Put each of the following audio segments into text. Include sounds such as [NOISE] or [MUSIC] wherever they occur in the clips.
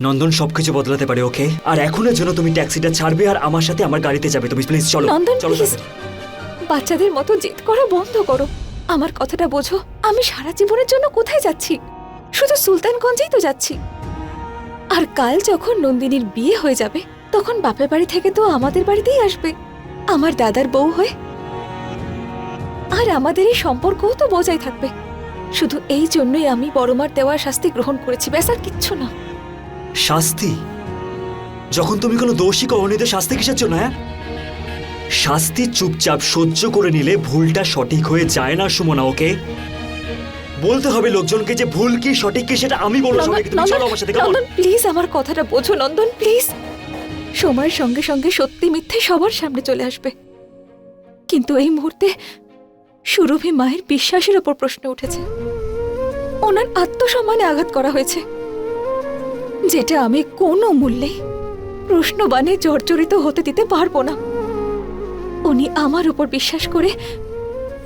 নন্দন সবকিছু বদলাতে পারে ওকে? আর এখনের জন্য তুমি ট্যাক্সিটা ছাড়বে আর আমার সাথে আমার গাড়িতে যাবে। তুমি প্লিজ চলো। নন্দন চলো তাড়াতাড়ি। বাচ্চাদের মতো জেদ করা বন্ধ করো। আমার কথাটা বোঝো আমি সারা জীবনের জন্য কোথায় যাচ্ছি? শুধু সুলতানগঞ্জেই তো যাচ্ছি। আর কাল যখন নন্দিনীর বিয়ে হয়ে যাবে তখন বাপের বাড়ি থেকে তো আমাদের বাড়িতেই আসবে। আমার দাদার বউ হয়ে। আর আমাদের এই সম্পর্কও তো বজায় থাকবে। শুধু এই জন্যই আমি বড়মার দেওয়ার শাস্তি গ্রহণ করেছি ব্যাস আর কিচ্ছু না। শাস্তি? যখন তুমি কোনো দোষী করনি তো শাস্তি কিসের জন্য হ্যাঁ? শাস্তি চুপচাপ সহ্য করে নিলে ভুলটা সঠিক হয়ে যায় না সুমনা ওকে? বলতে হবে লোকজনকে যে ভুল কি সঠিক কি সেটা আমি বলব সবাইকে তুমি চলো আমার সাথে। নন্দন প্লিজ আমার কথাটা বোঝো নন্দন প্লিজ সময়ের সঙ্গে সঙ্গে সত্যি মিথ্যে সবার সামনে চলে আসবে। কিন্তু এই মুহূর্তে সুরভি মায়ের বিশ্বাসের ওপর প্রশ্ন উঠেছে। ওনার আত্মসম্মানে আঘাত করা হয়েছে। যেটা আমি কোনো মূল্যে প্রশ্নবাণে জর্জরিত হতে দিতে পারব না। উনি আমার উপর বিশ্বাস করে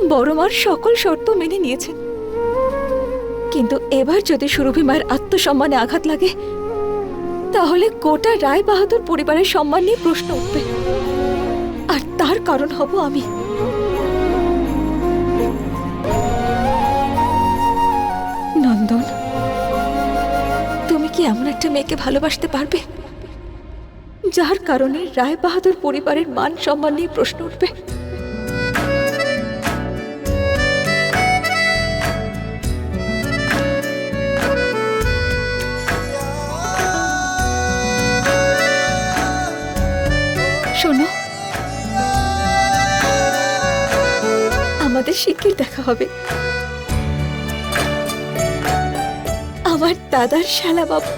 বড় মার সকল শর্ত মেনে নিয়েছেন। কিন্তু এবার যদি সুরভি মায়ের আত্মসম্মানে আঘাত লাগে, তাহলে গোটা রায় বাহাদুর পরিবারের সম্মান নিয়ে প্রশ্ন উঠবে। আর তার কারণ হব আমি। একটা মেয়েকে ভালোবাসতে পারবে? যার কারণে রায় বাহাদুর পরিবারের মান সম্মান নিয়ে প্রশ্ন উঠবে। শোনো, আমাদের শিগগির দেখা হবে। আমার দাদার শালা বাবু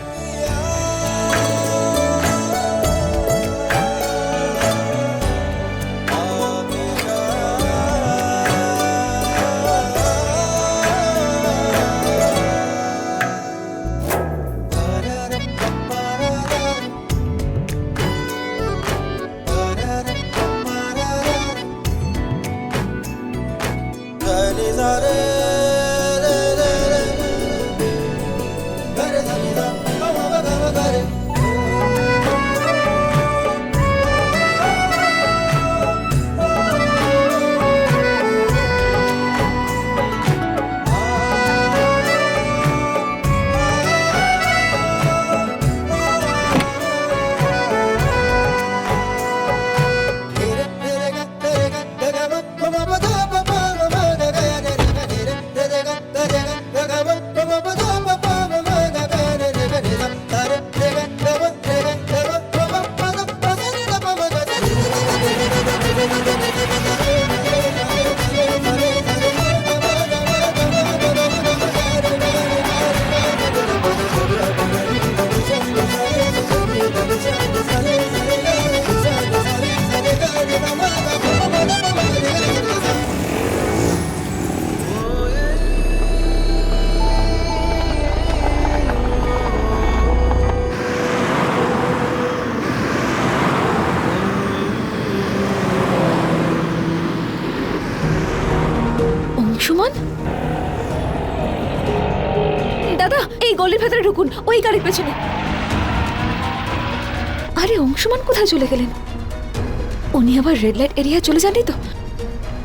ঢুকুন ওই গাড়ির পেছনে। আরে, অংশমান কোথায় চলে গেলেন? উনি আবার রেড লাইট এরিয়া চলে যাননি তো?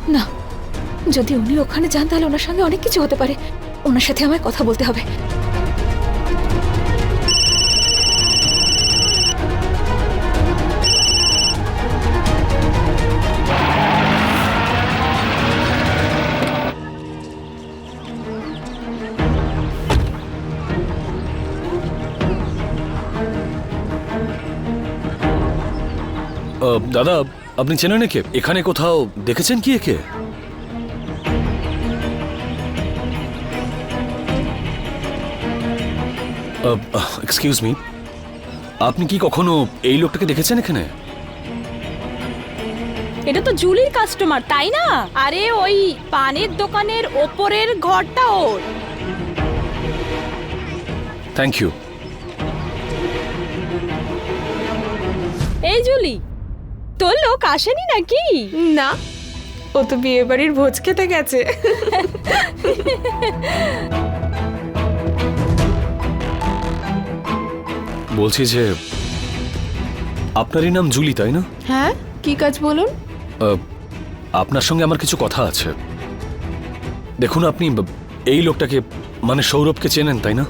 না, যদি উনি ওখানে যান, তাহলে ওনার সঙ্গে অনেক কিছু হতে পারে। ওনার সাথে আমায় কথা বলতে হবে। দাদা আপনি চেনেন একে? এখানে কোথাও দেখেছেন কি একে? এক্সকিউজ মি আপনি কি কখনো এই লোকটাকে দেখেছেন এখানে? এটা তো জুলির কাস্টমার তাই না? আরে ওই পানের দোকানের ওপরের ঘরটা ওর। থ্যাংক ইউ এই জুলি তোর লোক আসেনি নাকি? না ও তো বিয়ে বাড়ির ভোজ খেতে গেছে। বলছি যে আপনারই নাম জুলি তাই না? হ্যাঁ কি কাজ বলুন? আহ, আপনার সঙ্গে আমার কিছু কথা আছে। দেখুন আপনি ব- এই লোকটাকে মানে সৌরভকে চেনেন তাই না?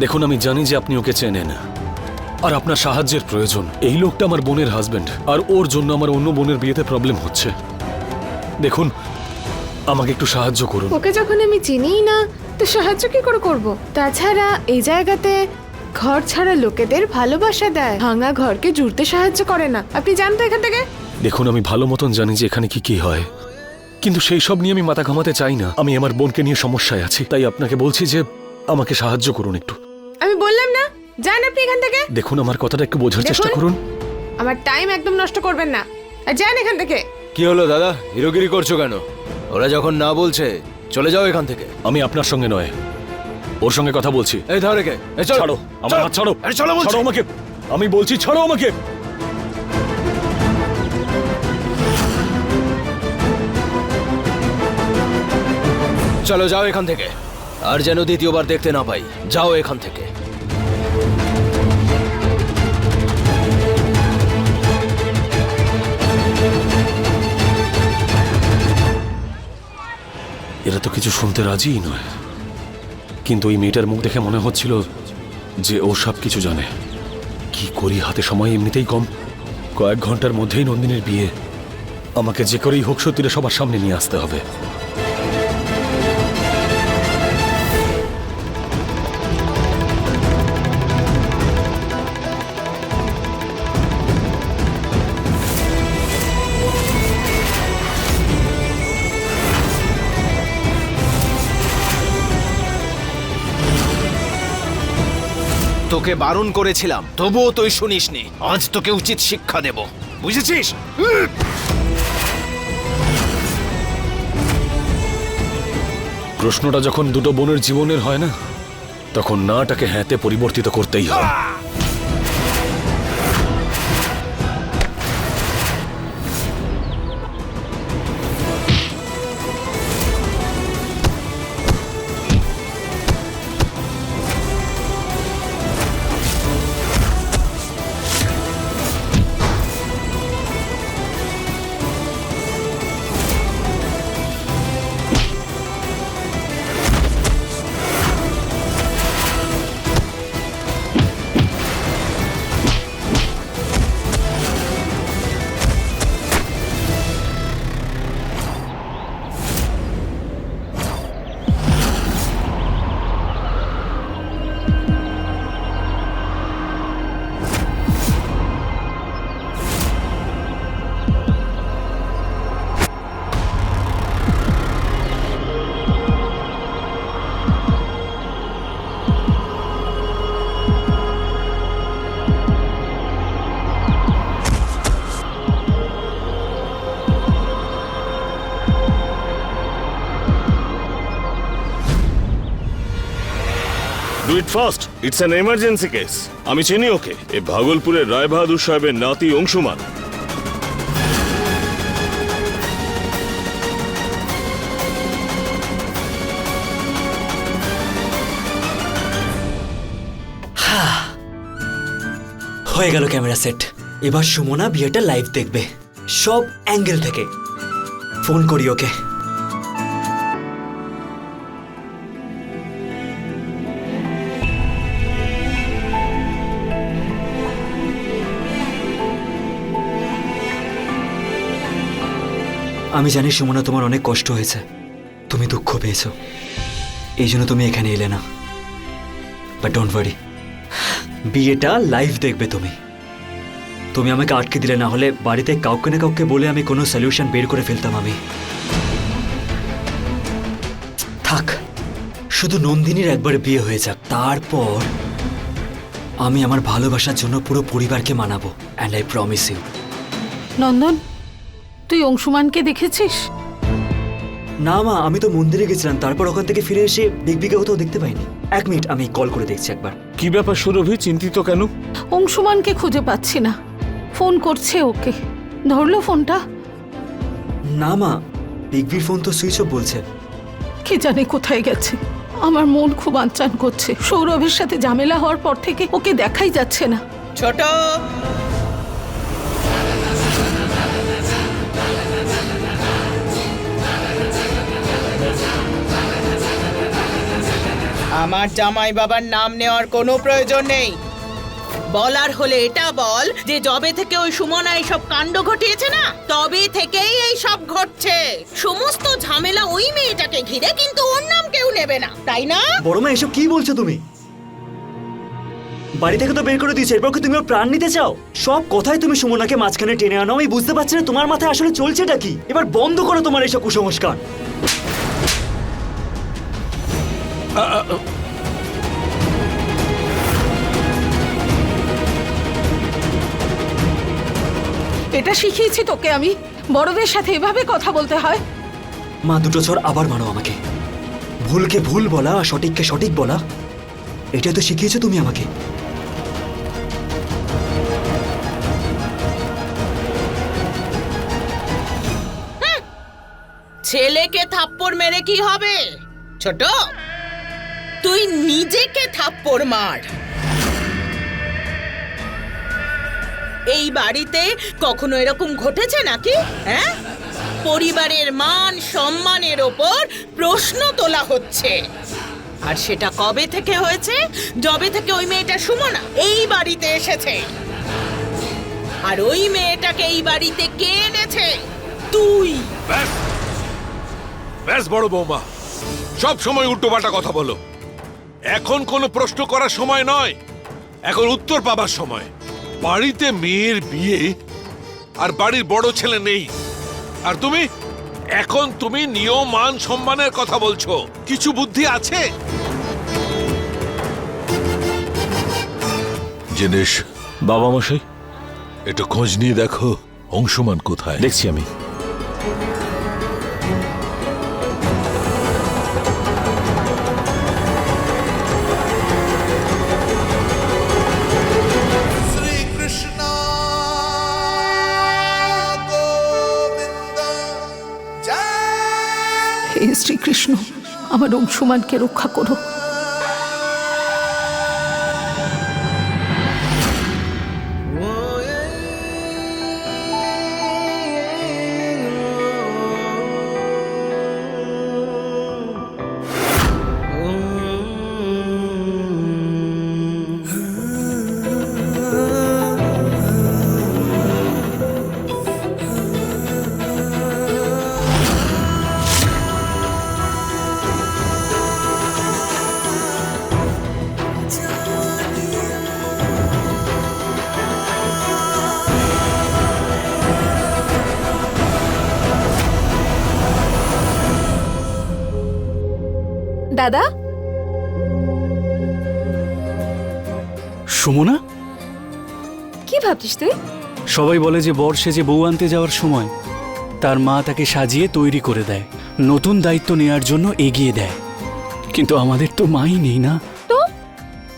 দেখুন আমি জানি যে আপনি ওকে চেনেন। আর আপনার সাহায্যের প্রয়োজন। এই লোকটা আমার বোনের হাজবেন্ড আর ওর জন্য আমার অন্য বোনের বিয়েতে প্রবলেম হচ্ছে। দেখুন আমাকে একটু সাহায্য করুন। ওকে যখন আমি চিনিই না তো সাহায্য কি করে করব? তাছাড়া এই জায়গাতে ঘর ছাড়া লোকেদের ভালোবাসা দেয়। ভাঙা ঘরকে জুড়তে সাহায্য করে না। আপনি জানতো এখান থেকে। দেখুন আমি ভালো মতন জানি যে এখানে কি কি হয়। কিন্তু সেই সব নিয়ে আমি মাথা ঘামাতে চাই না। আমি আমার বোনকে নিয়ে সমস্যায় আছি। তাই আপনাকে বলছি যে আমাকে সাহায্য করুন একটু। আমি বললাম না যান আপনি এখান থেকে। দেখুন আমার কথাটা একটু বোঝার চেষ্টা দেখুন। করুন। আমার টাইম একদম নষ্ট করবেন না। আর যান এখান থেকে। কি হলো দাদা? হিরোগিরি করছ কেন? ওরা যখন না বলছে চলে যাও এখান থেকে। আমি আপনার সঙ্গে নয় ওর সঙ্গে কথা বলছি। এই ধরে কে এই চলো। ছাড়ো আমার হাত ছাড়ো। আরে চলো বলছি। ছাড়ো আমাকে। আমি বলছি ছাড়ো আমাকে। চলো যাও এখান থেকে। আর যেন দ্বিতীয়বার দেখতে না পাই, যাও এখান থেকে। এরা তো কিছু শুনতে রাজিই নয়। কিন্তু ওই মেয়েটার মুখ দেখে মনে হচ্ছিল যে ও সব কিছু জানে। কি করি হাতে সময় এমনিতেই কম। কয়েক ঘণ্টার মধ্যেই নন্দিনীর বিয়ে। আমাকে যে করেই হোক, সত্যিটা সবার সামনে নিয়ে আসতে হবে। তোকে বারণ করেছিলাম। তবুও তুই শুনিসনি। আজ তোকে উচিত শিক্ষা দেব। বুঝেছিস? প্রশ্নটা যখন দুটো বোনের জীবনের হয় না, তখন নাটাকে হ্যাঁতে পরিবর্তিত করতেই হয়। It it's an emergency case. আমি চিনি ওকে। এ ভাগলপুরের রায় বাহাদুর সাহেবের নাতি অংশুমান। হয়ে গেল ক্যামেরা সেট। এবার সুমনা বিয়েটা লাইভ দেখবে। সব অ্যাঙ্গেল থেকে। ফোন করি ওকে। আমি জানি সুমনা তোমার অনেক কষ্ট হয়েছে। তুমি দুঃখ পেয়েছ। এই জন্য তুমি এখানে এলে না। বাট ডোন্ট ওয়ারি বিয়েটা লাইভ দেখবে তুমি। তুমি আমাকে আটকে দিলে না হলে বাড়িতে কাউকে না কাউকে বলে আমি কোনো সলিউশন বের করে ফেলতাম আমি। থাক, শুধু নন্দিনীর একবার বিয়ে হয়ে যাক, তারপর আমি আমার ভালোবাসার জন্য পুরো পরিবারকে মানাবো and I promise you Nandan তুই অংশুমানকে দেখেছিস? না মা আমি তো মন্দিরে গেছিলাম তারপর ওখান থেকে ফিরে এসে বিগ বিগে কোথাও দেখতে পাইনি। এক মিনিট আমি কল করে দেখছি একবার। কি ব্যাপার সুরভি চিন্তিত কেন? অংশুমানকে খুঁজে পাচ্ছি না। ফোন করছে ওকে। ধরলো ফোনটা? না মা বিগ বির ফোন তো সুইচ অফ বলছে। কে জানে কোথায় গেছে। আমার মন খুব আনচান করছে। সৌরভের সাথে ঝামেলা হওয়ার পর থেকে ওকে দেখাই যাচ্ছে না। ছোট! আমার জামাই বাবার নাম নেওয়ার কোনো প্রয়োজন নেই। বলার হলে এটা বল যে জবে থেকে ওই সুমনা এইসব কাণ্ড ঘটিয়েছে না তবে থেকেই এই সব ঘটছে। সমস্ত ঝামেলা ওই মেয়েটাকে ঘিরে কিন্তু ওর নাম কেউ নেবে না তাই না? বড় মা এসব কি বলছো তুমি? বাড়ি থেকে তো বের করে দিয়েছে এরপর কি তুমি ওর প্রাণ নিতে চাও? সব কথাই তুমি সুমনাকে মাঝখানে টেনে আনো আমি বুঝতে পারছি না তোমার মাথায় আসলে চলছে চলছেটা কি। এবার বন্ধ করো তোমার এইসব কুসংস্কার। এটা শিখিয়েছি তোকে আমি। বড়দের সাথে এভাবে কথা বলতে হয়। মা দুটো ঝড় আবার মানো আমাকে। ভুলকে ভুল বলা আর সঠিককে সঠিক বলা এটা তো শিখিয়েছো তুমি আমাকে। ছেলেকে থাপ্পড় মেরে কি হবে? ছোট। তুই নিজেকে থাপ্পড় মার। এই বাড়িতে কখনো এরকম ঘটেছে নাকি? হ্যাঁ? পরিবারের মান সম্মানের ওপর প্রশ্ন তোলা হচ্ছে। আর সেটা কবে থেকে হয়েছে? যবে থেকে ওই মেয়েটা সুমনা এই বাড়িতে এসেছে। আর ওই মেয়েটাকে এই বাড়িতে কে এনেছে? তুই। ব্যাস। বড় বৌমা। সব সময় উল্টোপাল্টা কথা বলো। এখন কোনো প্রশ্ন করার সময় নয়। এখন উত্তর পাবার সময়। বাড়িতে মেয়ের বিয়ে আর বাড়ির বড় ছেলে নেই। আর তুমি? এখন তুমি নিয়ম মান সম্মানের কথা বলছো। কিছু বুদ্ধি আছে? জিনিস বাবা মশাই? একটু খোঁজ নিয়ে দেখো অংশমান কোথায়? দেখছি আমি। হে শ্রীকৃষ্ণ আমার অংশুমানকে রক্ষা করো। দাদা? সুমনা? কি ভাবছিস তুই? সবাই বলে যে বর সেজে বউ আনতে যাওয়ার সময় তার মা তাকে সাজিয়ে তৈরি করে দেয় নতুন দায়িত্ব নেয়ার জন্য এগিয়ে দেয়। কিন্তু আমাদের তো মাই নেই না। তো?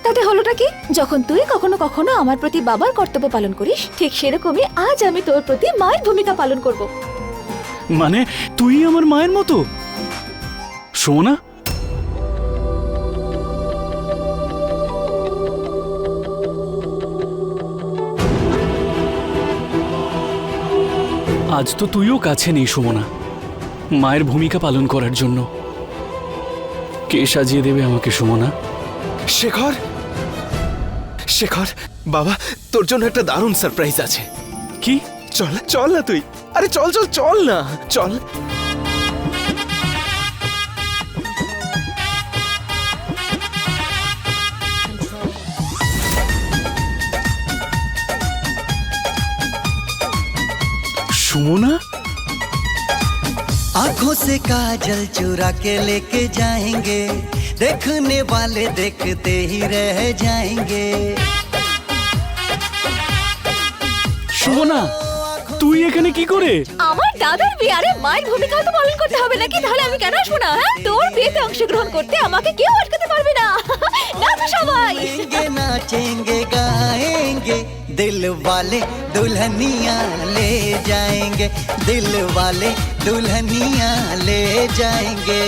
তাতে হলোটা কি? যখন তুই কখনো কখনো আমার প্রতি বাবার কর্তব্য পালন করিস ঠিক সেরকমই আজ আমি তোর প্রতি মায়ের ভূমিকা পালন করব। মানে তুই আমার মায়ের মতো? সুমনা? আজ তো তুইও কাছে নেই সুমনা। মায়ের ভূমিকা পালন করার জন্য। কে সাজিয়ে দেবে আমাকে সুমনা? শেখর? শেখর বাবা তোর জন্য একটা দারুণ সারপ্রাইজ আছে। কি? চল চল না তুই। আরে চল চল চল না। চল। সুমনা आंखों से काजल चुरा के लेके जाएंगे देखने वाले देखते ही रह जाएंगे সুমনা তুই এখানে কি করে আমার দাদার বিয়ে আরে মায়ের ভূমিকা তো পালন করতে হবে নাকি তাহলে আমি কেন আসবো না হ্যাঁ তোর বিয়েতে অংশগ্রহণ করতে আমাকে কেউ আটকাতে পারবে না [LAUGHS] না তো সবাই गाएंगे नाचेंगे गाएंगे दिल वाले दुल्हनिया ले जाएंगे दिल वाले दुल्हनिया ले जाएंगे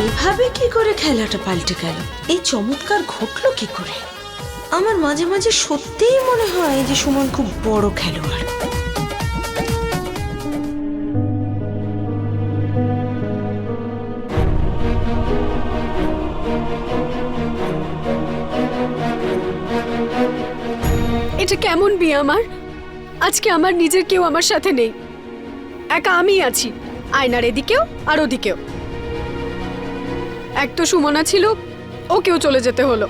এভাবে কি করে খেলাটা পাল্টে গেল এই চমৎকার ঘটলো কি করে আমার মাঝে মাঝে সত্যিই মনে হয় যে সুমন খুব বড় খেলোয়াড় এটা কেমন বিয়ে আমার? আজকে আমার নিজের কেউ আমার সাথে নেই। একা আমি আছি, আয়নার এদিকেও আর ওদিকেও। এক তো সুমনা ছিল, ওকেও চলে যেতে হলো।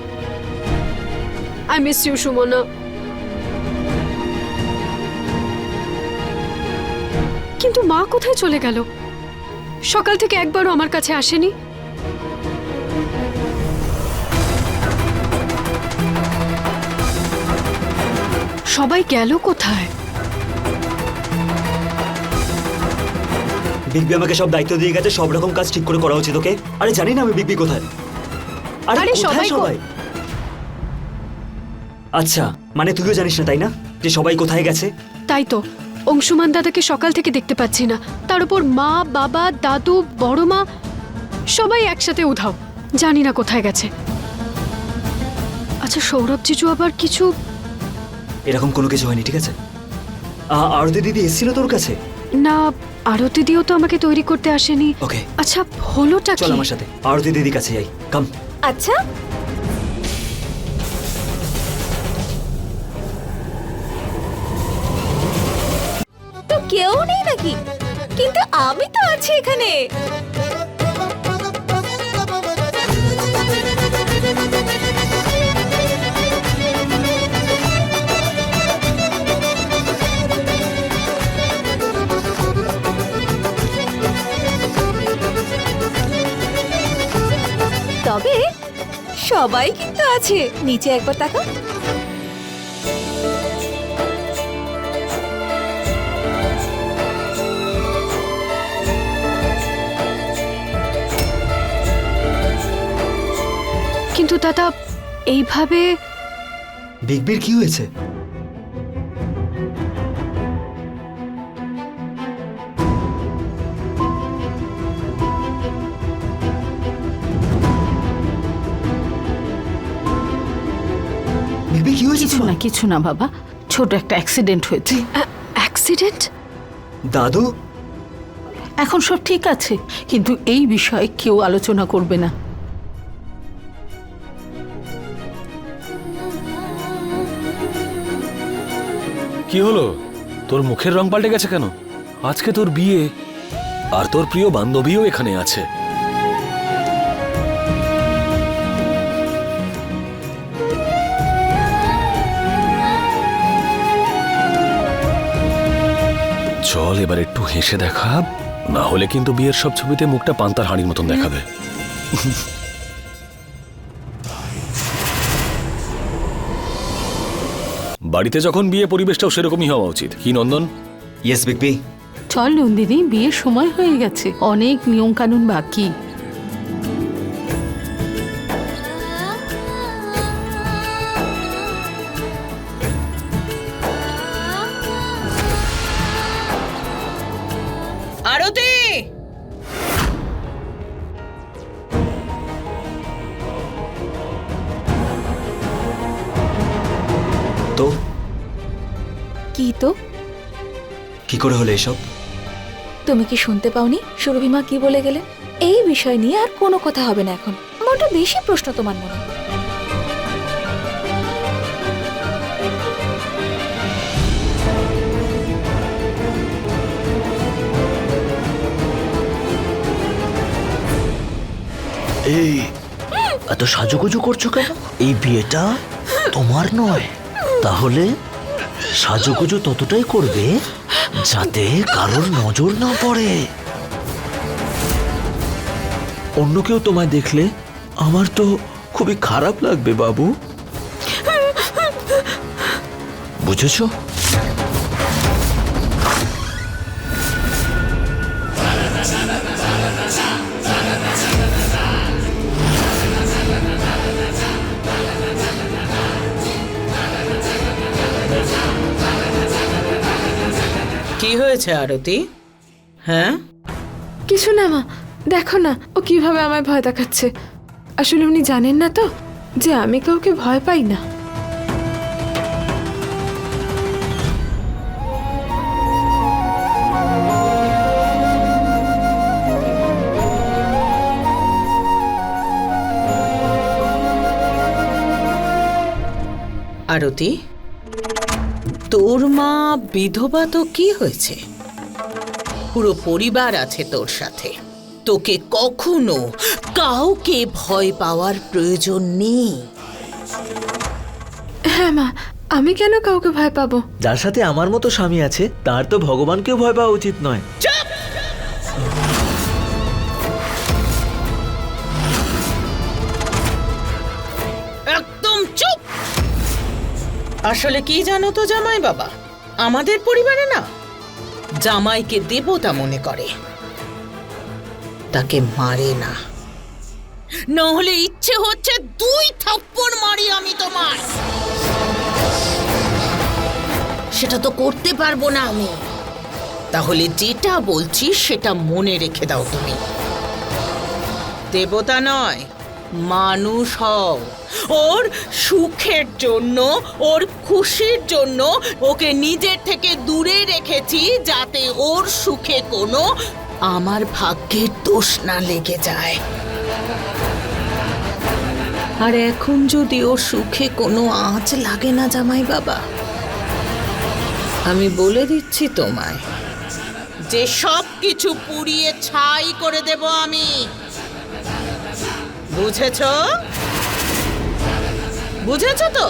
I miss you Sumana. কিন্তু মা কোথায় চলে গেল? সকাল থেকে একবারও আমার কাছে আসেনি। সবাই গেল কোথায়? বিগবি আমাকে সব দায়িত্ব দিয়ে গেছে সব রকম কাজ ঠিক করে করা উচিত ওকে? আরে জানি না আমি বিগবি কোথায়। আরে সবাই সবাই? আচ্ছা মানে তুইও জানিস না তাই না? যে সবাই কোথায় গেছে? তাই তো। অংশুমান দাদাকে সকাল থেকে দেখতে পাচ্ছি না। তার উপর মা বাবা দাদু বড় মা সবাই একসাথে উধাও। জানি না কোথায় গেছে। আচ্ছা সৌরভ জিজু আবার কিছু এরকম কোনো কিছু হয়নি ঠিক আছে? আরতি দিদি এসেছিল তোর কাছে? না আরতি দিয়েও তো আমাকে তৈরি করতে আসেনি। ওকে। আচ্ছা হলোটা চল আমার সাথে। আরতি দিদির কাছে যাই। কাম আচ্ছা। তো কেউ নেই নাকি? কিন্তু আমি তো আছি এখানে। তবে সবাই কিন্তু আছে। নিচে একবার তাকা কিন্তু দাদা এইভাবে বিগবির কি হয়েছে? কিছু না বাবা ছোট একটা অ্যাক্সিডেন্ট হয়েছে। অ্যাক্সিডেন্ট দাদু? এখন সব ঠিক আছে কিন্তু এই বিষয়ে কেউ আলোচনা করবে না। কি হলো? তোর মুখের রং পাল্টে গেছে কেন? আজকে তোর বিয়ে আর তোর প্রিয় বান্ধবীও এখানে আছে। চল এবার একটু হেসে দেখা। না হলে কিন্তু বিয়ের সব ছবিতে মুখটা পান্তার হাঁড়ির মতন দেখাবে বাড়িতে যখন বিয়ে পরিবেশটাও সেরকমই হওয়া উচিত। কি নন্দন? ইয়েস বিগবি চল নন্দিনী বিয়ের সময় হয়ে গেছে। অনেক নিয়ম কানুন বাকি। কি করে হলো এসব? তুমি কি শুনতে পাওনি? সুরভিমা কি বলে গেলে এই বিষয় নিয়ে আর কোনো কথা হবে না এখন। মোটা বেশি প্রশ্ন তোমার মনে এই এত সাজুগুজু করছ কেন? এই বিয়েটা তোমার নয়। তাহলে সাজুগুজু ততটাই করবে যাতে কারোর নজর না পড়ে। অন্য কেউ তোমায় দেখলে আমার তো খুবই খারাপ লাগবে, বাবু। বুঝেছ? কি হয়েছে আরতি? হ্যাঁ? কিছু না মা। দেখো না ও কীভাবে আমায় ভয় দেখাচ্ছে। আসলে উনি জানেন না তো যে আমি কাউকে ভয় পাই না। আরতি? তোর মা বিধবা তো কি হয়েছে? পুরো পরিবার আছে তোর সাথে। তোকে কখনো কাউকে ভয় পাওয়ার প্রয়োজন নেই। হ্যাঁ মা আমি কেন কাউকে ভয় পাবো? যার সাথে আমার মতো স্বামী আছে তার তো ভগবানকেও ভয় পাওয়া উচিত নয়। আসলে কি জানো তো জামাই বাবা? আমাদের পরিবারে না জামাইকে দেবতা মনে করে। তাকে মারে না। নহলে ইচ্ছে হচ্ছে দুই থাপ্পড় মারি আমি তোমার। সেটা তো করতে পারব না আমি। তাহলে যেটা বলছি সেটা মনে রেখে দাও তুমি। দেবতা নয় মানুষ হও। ওর সুখের জন্য, ওর খুশির জন্য ওকে নিজের থেকে দূরে রেখেছি যাতে ওর সুখে কোনো আমার ভাগ্যের দোষ না লেগে যায়। আর এখন যদি ওর সুখে কোনো আঁচ লাগে না জামাই বাবা, আমি বলে দিচ্ছি তোমায়, যে সব কিছু পুড়িয়ে ছাই করে দেব আমি। বুঝেছ? বুঝেছ তো?